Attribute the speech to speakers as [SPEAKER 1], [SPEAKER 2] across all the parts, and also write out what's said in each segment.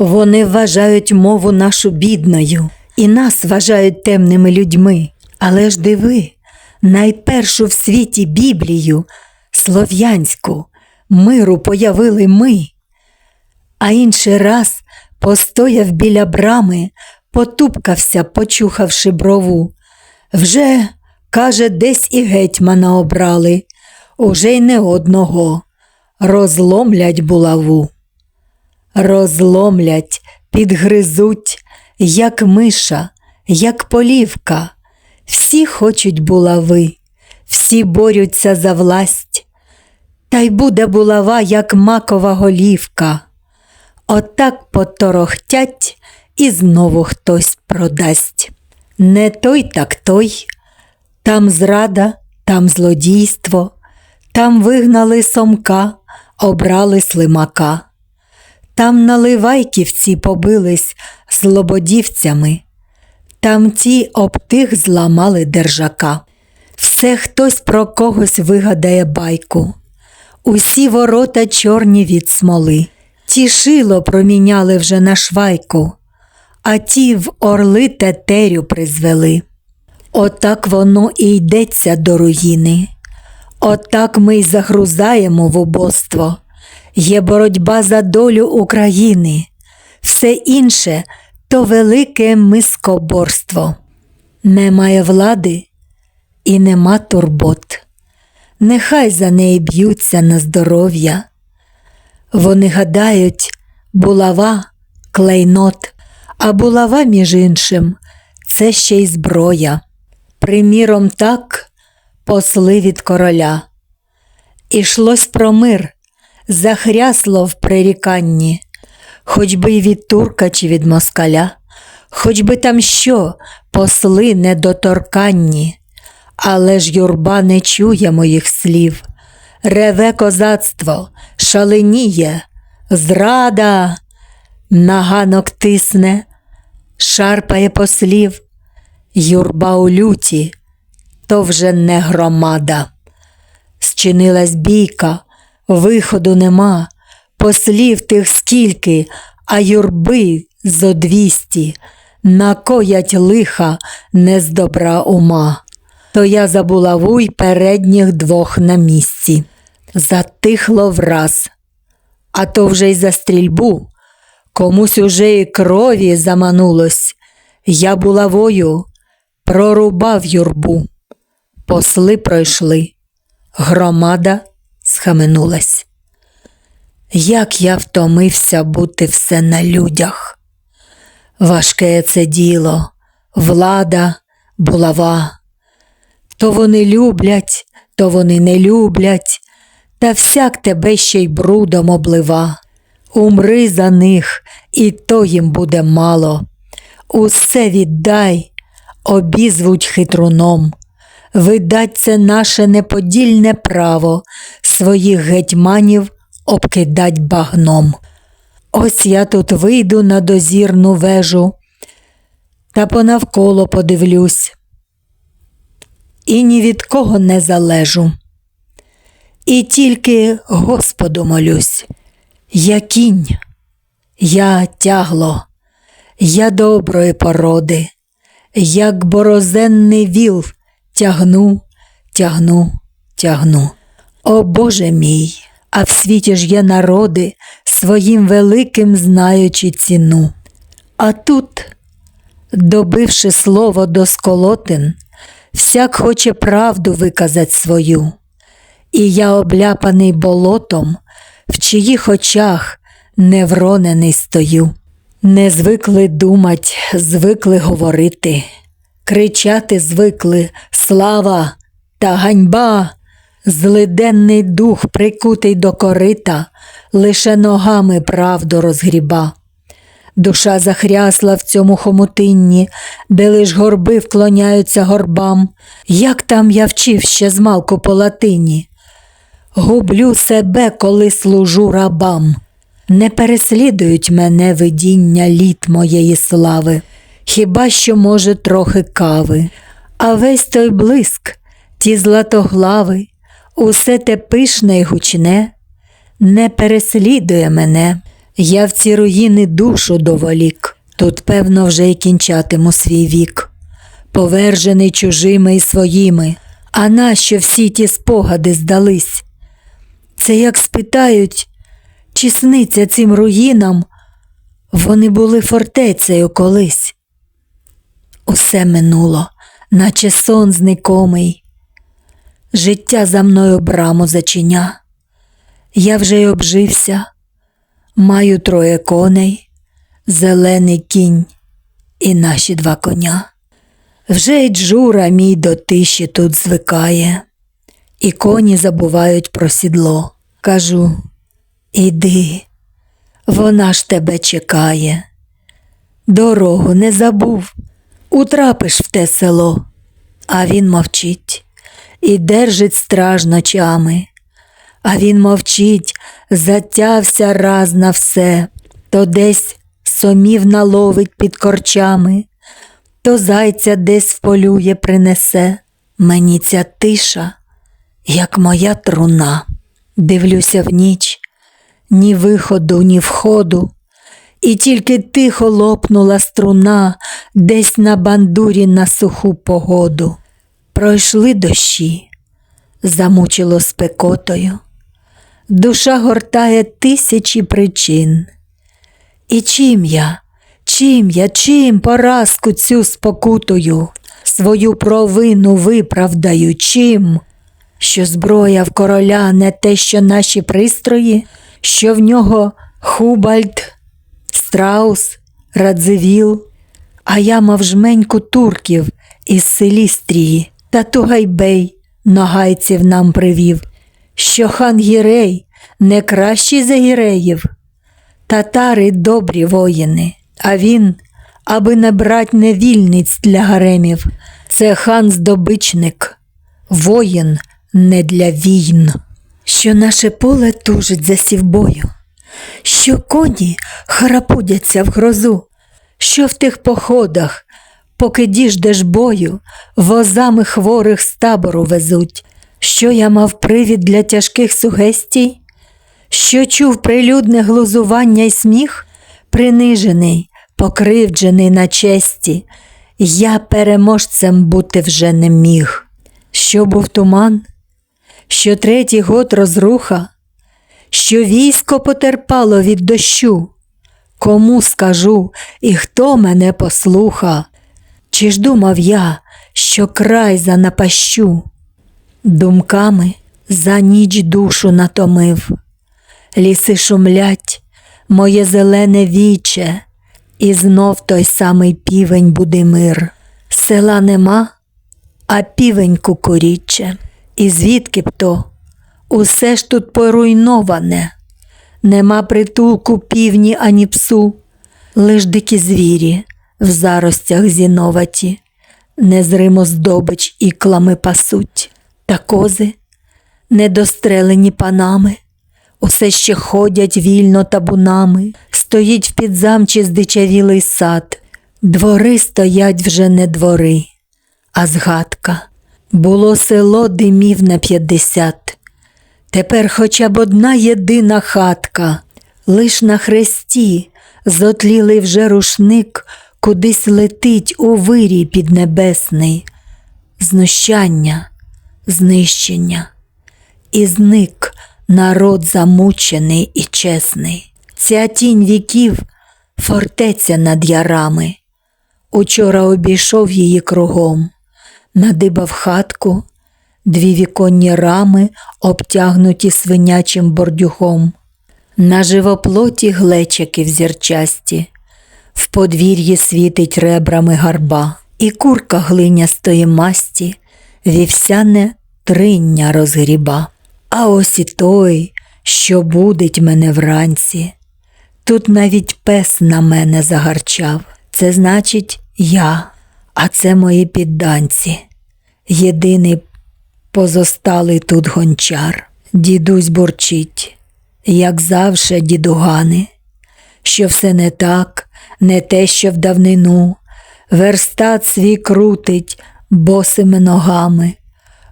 [SPEAKER 1] Вони вважають мову нашу бідною, і нас вважають темними людьми. Але ж диви, найпершу в світі Біблію, слов'янську, миру появили ми. А інший раз постояв біля брами, потупкався, почухавши брову. Вже, каже, десь і гетьмана обрали, уже й не одного. Розломлять булаву. Розломлять, підгризуть, як миша, як полівка. Всі хочуть булави, всі борються за власть. Та й буде булава, як макова голівка. Отак поторохтять і знову хтось продасть. Не той, так той. Там зрада, там злодійство, там вигнали сомка, обрали слимака. Там наливайківці побились з лободівцями, там ті об тих зламали держака. Все хтось про когось вигадає байку. Усі ворота чорні від смоли, ті шило проміняли вже на швайку, а ті в орли тетерю призвели. Отак воно і йдеться до руїни. Отак ми й загрузаємо в убоство. Є боротьба за долю України, все інше то велике мискоборство. Немає влади і нема турбот. Нехай за неї б'ються на здоров'я. Вони гадають, булава клейнот, а булава, між іншим, це ще й зброя. Приміром, так посли від короля. Ішлось про мир, захрясло в приріканні, хоч би й від турка чи від москаля, хоч би там що, посли недоторканні, але ж юрба не чує моїх слів. Реве козацтво, шаленіє, зрада, наганок тисне, шарпає послів, юрба у люті, то вже не громада. Зчинилась бійка, виходу нема, послів тих скільки, а юрби зо двісті, накоять лиха не з добра ума. То я забула вуй передніх двох на місці. Затихло враз, а то вже й за стрільбу. Комусь уже і крові заманулось. Я булавою прорубав юрбу. Посли пройшли, громада схаменулась. Як я втомився бути все на людях. Важке це діло, влада, булава. То вони люблять, то вони не люблять, та всяк тебе ще й брудом облива. Умри за них, і то їм буде мало. Усе віддай, обізвуть хитруном. Видать, це наше неподільне право своїх гетьманів обкидать багном. Ось я тут вийду на дозірну вежу та понавколо подивлюсь. І ні від кого не залежу. І тільки Господу молюсь. Я кінь, я тягло, я доброї породи, як борозенний віл тягну, тягну, тягну. О Боже мій, а в світі ж є народи, своїм великим знаючи ціну. А тут, добивши слово до сколотин, всяк хоче правду виказать свою. І я обляпаний болотом, в чиїх очах невронений стою. Не звикли думать, звикли говорити, кричати звикли слава та ганьба, злиденний дух, прикутий до корита, лише ногами правду розгріба. Душа захрясла в цьому хомутинні, де лиш горби вклоняються горбам. Як там я вчив ще змалку по латині? Гублю себе, коли служу рабам. Не переслідують мене видіння літ моєї слави, хіба що, може, трохи кави, а весь той блиск, ті златоглави, усе те пишне й гучне, не переслідує мене. Я в ці руїни душу доволік, тут, певно, вже й кінчатиму свій вік, повержений чужими і своїми, а нащо всі ті спогади здались? Це як спитають, чи сниться цим руїнам, вони були фортецею колись. Усе минуло, наче сон зникомий. Життя за мною браму зачиня. Я вже й обжився, маю троє коней, зелений кінь і наші два коня. Вже й джура мій до тиші тут звикає, і коні забувають про сідло. Кажу, іди, вона ж тебе чекає. Дорогу не забув, утрапиш в те село, а він мовчить і держить страж ночами. А він мовчить, затявся раз на все, то десь сомів наловить під корчами, то зайця десь вполює принесе. Мені ця тиша, як моя труна. Дивлюся в ніч, ні виходу, ні входу, і тільки тихо лопнула струна десь на бандурі на суху погоду. Пройшли дощі, замучило спекотою, душа гортає тисячі причин. І чим я, чим я, чим поразку цю спокутую, свою провину виправдаю, чим? Що зброя в короля не те, що наші пристрої, що в нього Хубальд, Страус, Радзивіл, а я мав жменьку турків із Селістрії, та Тугайбей ногайців нам привів, що хан Гірей не кращий за гіреїв. Татари добрі воїни, а він, аби не брать невільниць для гаремів, це хан здобичник, воїн не для війн. Що наше поле тужить за сівбою, що коні харапудяться в грозу, що в тих походах, поки діждеш бою, возами хворих з табору везуть, що я мав привід для тяжких сугестій, що чув прилюдне глузування й сміх, принижений, покривджений на честі, я переможцем бути вже не міг. Що був туман, що третій год розруха, що військо потерпало від дощу. Кому скажу і хто мене послуха? Чи ж думав я, що край занапащу? Думками за ніч душу натомив, ліси шумлять, моє зелене віче, і знов той самий півень Будимир. Села нема, а півень кукуріче. І звідки б то? Усе ж тут поруйноване, нема притулку півні ані псу, лиш дикі звірі в заростях зіноваті, незримо здобич іклами пасуть, та кози, недострелені панами, усе ще ходять вільно табунами, стоїть в підзамчі здичавілий сад, двори стоять вже не двори, а згадка. Було село димів на п'ятдесят. Тепер хоча б одна єдина хатка, лиш на хресті зотлілий вже рушник кудись летить у вирій піднебесний, знущання, знищення, і зник народ замучений і чесний. Ця тінь віків фортеця над ярами. Учора обійшов її кругом, надибав хатку, дві віконні рами, обтягнуті свинячим бордюхом, на живоплоті глечики взірчасті, в подвір'ї світить ребрами гарба, і курка глинястої масті, вівсяне триння розгріба. А ось і той, що будить мене вранці. Тут навіть пес на мене загарчав. Це значить я, а це мої підданці. Єдиний позосталий тут гончар. Дідусь бурчить, як завше, дідугани, що все не так, не те, що в давнину, верстат свій крутить босими ногами,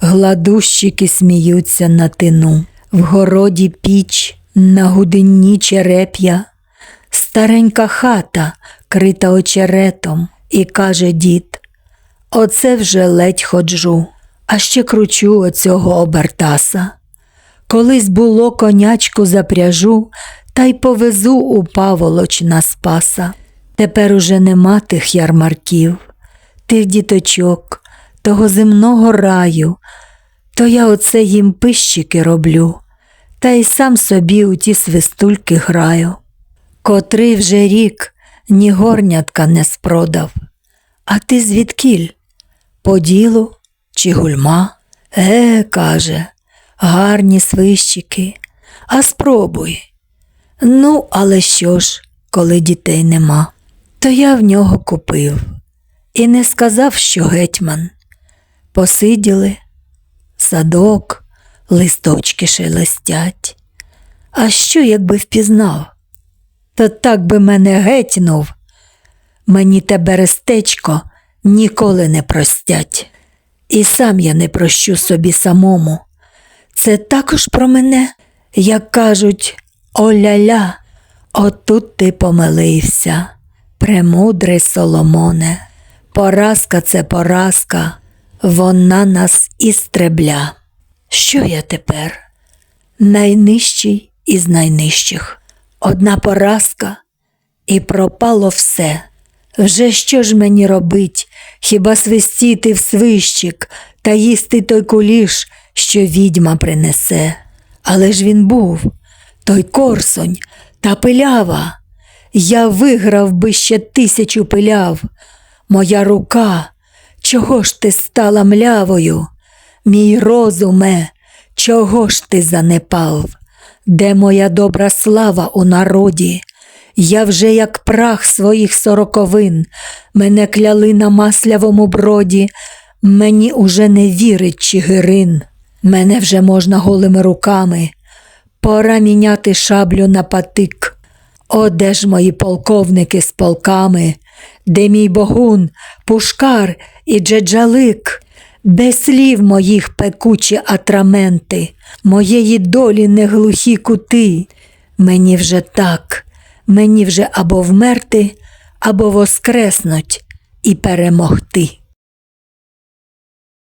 [SPEAKER 1] гладущики сміються на тину, в городі піч, на гудинні череп'я, старенька хата, крита очеретом, і каже дід, оце вже ледь ходжу, а ще кручу оцього обертаса. Колись було конячку запряжу, та й повезу у паволоч на спаса. Тепер уже нема тих ярмарків, тих діточок, того земного раю, то я оце їм пищики роблю, та й сам собі у ті свистульки граю. Котрий вже рік ні горнятка не спродав. А ти звідкіль? По ділу чи гульма? Е, каже, гарні свищики, а спробуй. Ну, але що ж, коли дітей нема, то я в нього купив і не сказав, що гетьман. Посиділи, садок, листочки шелестять. А що, якби впізнав? Та так би мене гетьнув. Мені те берестечко ніколи не простять. І сам я не прощу собі самому. Це також про мене, як кажуть, оля-ля, отут ти помилився, премудрий Соломоне. Поразка це поразка, вона нас істребля. Що я тепер? Найнижчий із найнижчих. Одна поразка, і пропало все. Вже що ж мені робить, хіба свистіти в свищик та їсти той куліш, що відьма принесе? Але ж він був, той корсонь та пилява. Я виграв би ще тисячу пиляв. Моя рука, чого ж ти стала млявою? Мій розуме, чого ж ти занепав? Де моя добра слава у народі? Я вже як прах своїх сороковин, мене кляли на маслявому броді, мені уже не вірить Чигирин, мене вже можна голими руками. Пора міняти шаблю на патик. О, де ж мої полковники з полками, де мій богун, пушкар і джеджалик, де слів моїх пекучі атраменти, моєї долі не глухі кути. Мені вже так, мені вже або вмерти, або воскреснуть і перемогти.